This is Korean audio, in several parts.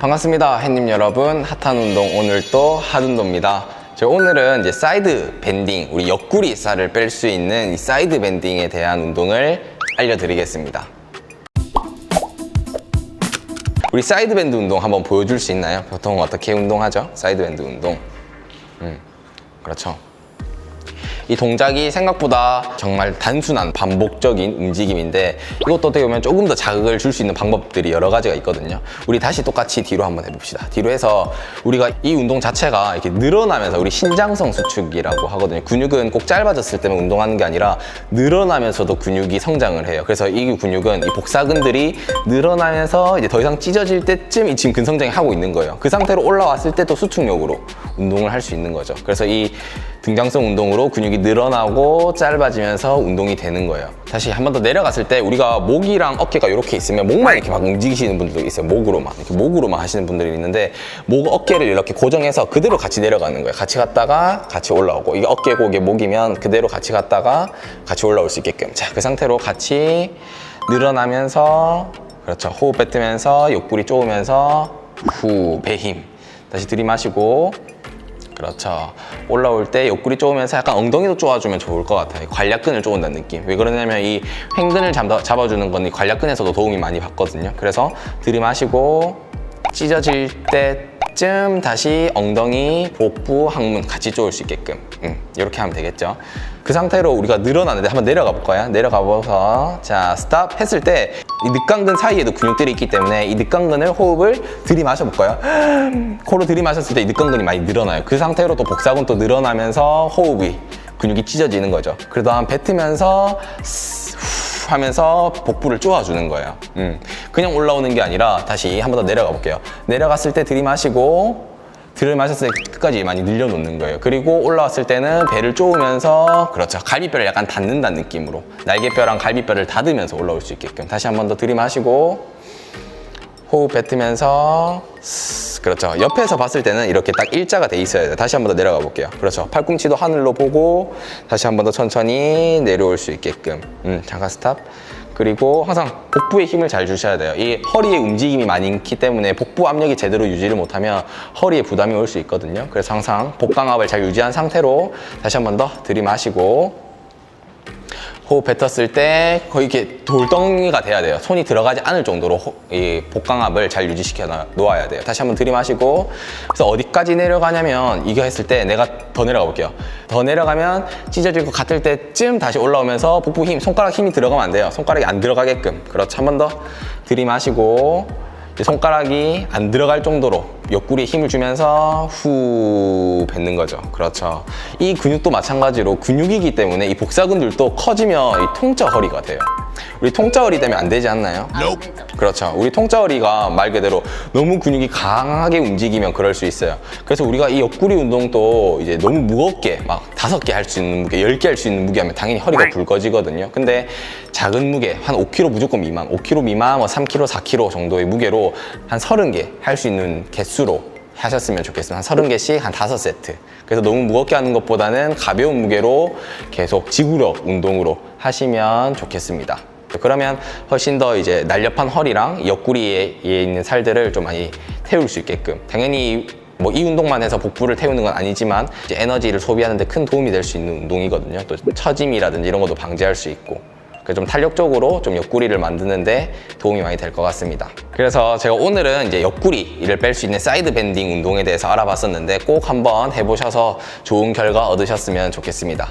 반갑습니다. 햇님 여러분. 핫한 운동 오늘 또 핫운동입니다. 제가 오늘은 이제 사이드 밴딩, 우리 옆구리 살을 뺄 수 있는 이 사이드 밴딩에 대한 운동을 알려드리겠습니다. 우리 사이드 밴드 운동 한번 보여줄 수 있나요? 보통 어떻게 운동하죠? 사이드 밴드 운동. 음, 그렇죠. 이 동작이 생각보다 정말 단순한 반복적인 움직임인데 이것도 어떻게 보면 조금 더 자극을 줄 수 있는 방법들이 여러 가지가 있거든요. 우리 다시 똑같이 뒤로 한번 해봅시다. 뒤로 해서 우리가 이 운동 자체가 이렇게 늘어나면서 우리 신장성 수축이라고 하거든요. 근육은 꼭 짧아졌을 때만 운동하는 게 아니라 늘어나면서도 근육이 성장을 해요. 그래서 이 근육은 이 복사근들이 늘어나면서 이제 더 이상 찢어질 때쯤 이 지금 근성장이 하고 있는 거예요. 그 상태로 올라왔을 때 또 수축력으로 운동을 할 수 있는 거죠. 그래서 이 등장성 운동으로 근육이 늘어나고 짧아지면서 운동이 되는 거예요. 다시 한 번 더 내려갔을 때 우리가 목이랑 어깨가 이렇게 있으면 목만 이렇게 막 움직이시는 분들도 있어요. 목으로만 이렇게 목으로만 하시는 분들이 있는데 목 어깨를 이렇게 고정해서 그대로 같이 내려가는 거예요. 같이 갔다가 같이 올라오고 이게 어깨고 이게 목이면 그대로 같이 갔다가 같이 올라올 수 있게끔 자 그 상태로 같이 늘어나면서 그렇죠. 호흡 뱉으면서 옆구리 쪼으면서 후 배 힘 다시 들이마시고 그렇죠. 올라올 때 옆구리 쪼으면서 약간 엉덩이도 쪼아주면 좋을 것 같아요. 관략근을 쪼은다는 느낌. 왜 그러냐면 이 횡근을 잡아, 잡아 주는 건 이 관략근에서도 도움이 많이 받거든요. 그래서 들이마시고 찢어질 때쯤 다시 엉덩이, 복부, 항문 같이 쪼을 수 있게끔 음, 이렇게 하면 되겠죠. 그 상태로 우리가 늘어나는데 한번 내려가 볼까요? 내려가 봐서 자 스탑 했을 때 이 늑강근 사이에도 근육들이 있기 때문에 이 늑강근을 호흡을 들이마셔 볼까요? 코로 들이마셨을 때 이 늑강근이 많이 늘어나요. 그 상태로 또 복사근 또 늘어나면서 호흡이 근육이 찢어지는 거죠. 그 다음 뱉으면서 하면서 복부를 쪼아주는 거예요. 음. 그냥 올라오는 게 아니라 다시 한 번 더 내려가 볼게요. 내려갔을 때 들이마시고 들이마셨을 때 끝까지 많이 늘려놓는 거예요. 그리고 올라왔을 때는 배를 쪼으면서 그렇죠. 갈비뼈를 약간 닫는다는 느낌으로 날개뼈랑 갈비뼈를 닫으면서 올라올 수 있게끔 다시 한 번 더 들이마시고 호흡 뱉으면서 그렇죠. 옆에서 봤을 때는 이렇게 딱 일자가 돼 있어야 돼요. 다시 한 번 더 내려가 볼게요. 그렇죠. 팔꿈치도 하늘로 보고 다시 한 번 더 천천히 내려올 수 있게끔. 음, 잠깐 스탑. 그리고 항상 복부에 힘을 잘 주셔야 돼요. 이 허리에 움직임이 많기 때문에 복부 압력이 제대로 유지를 못하면 허리에 부담이 올 수 있거든요. 그래서 항상 복강압을 잘 유지한 상태로 다시 한 번 더 들이마시고 호흡 뱉었을 때 거의 이렇게 돌덩이가 돼야 돼요. 손이 들어가지 않을 정도로 호- 이 복강압을 잘 유지시켜 놔- 놓아야 돼요. 다시 한번 들이마시고 그래서 어디까지 내려가냐면 이거 했을 때 내가 더 내려가 볼게요. 더 내려가면 찢어질 것 같을 때쯤 다시 올라오면서 복부 힘, 손가락 힘이 들어가면 안 돼요. 손가락이 안 들어가게끔. 그렇죠. 한 번 더 들이마시고 손가락이 안 들어갈 정도로 옆구리에 힘을 주면서 후 뱉는 거죠. 그렇죠. 이 근육도 마찬가지로 근육이기 때문에 이 복사근들도 커지면 이 통짜 허리가 돼요. 우리 통짜 허리 되면 안 되지 않나요? 안 되죠. 그렇죠. 우리 통짜허리가 말 그대로 너무 근육이 강하게 움직이면 그럴 수 있어요. 그래서 우리가 이 옆구리 운동도 이제 너무 무겁게 막 다섯 개 할 수 있는 무게, 열 개 할 수 있는 무게 하면 당연히 허리가 굵어지거든요. 근데 작은 무게, 한 5kg 무조건 미만, 5kg 미만, 뭐 3kg, 4kg 정도의 무게로 한 30개 할 수 있는 개수로 하셨으면 좋겠습니다. 한 30개씩 한 5세트. 그래서 너무 무겁게 하는 것보다는 가벼운 무게로 계속 지구력 운동으로 하시면 좋겠습니다. 그러면 훨씬 더 이제 날렵한 허리랑 옆구리에 있는 살들을 좀 많이 태울 수 있게끔 당연히 뭐이 운동만 해서 복부를 태우는 건 아니지만 에너지를 소비하는 데 큰 도움이 될 수 있는 운동이거든요. 또 처짐이라든지 이런 것도 방지할 수 있고 좀 탄력적으로 좀 옆구리를 만드는데 도움이 많이 될 것 같습니다. 그래서 제가 오늘은 이제 옆구리를 뺄 수 있는 사이드 밴딩 운동에 대해서 알아봤었는데 꼭 한번 해보셔서 좋은 결과 얻으셨으면 좋겠습니다.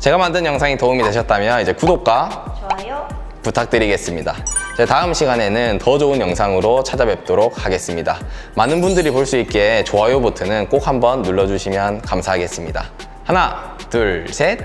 제가 만든 영상이 도움이 되셨다면 이제 구독과 좋아요. 부탁드리겠습니다. 제 다음 시간에는 더 좋은 영상으로 찾아뵙도록 하겠습니다. 많은 분들이 볼 수 있게 좋아요 버튼은 꼭 한번 눌러주시면 감사하겠습니다. 하나, 둘, 셋.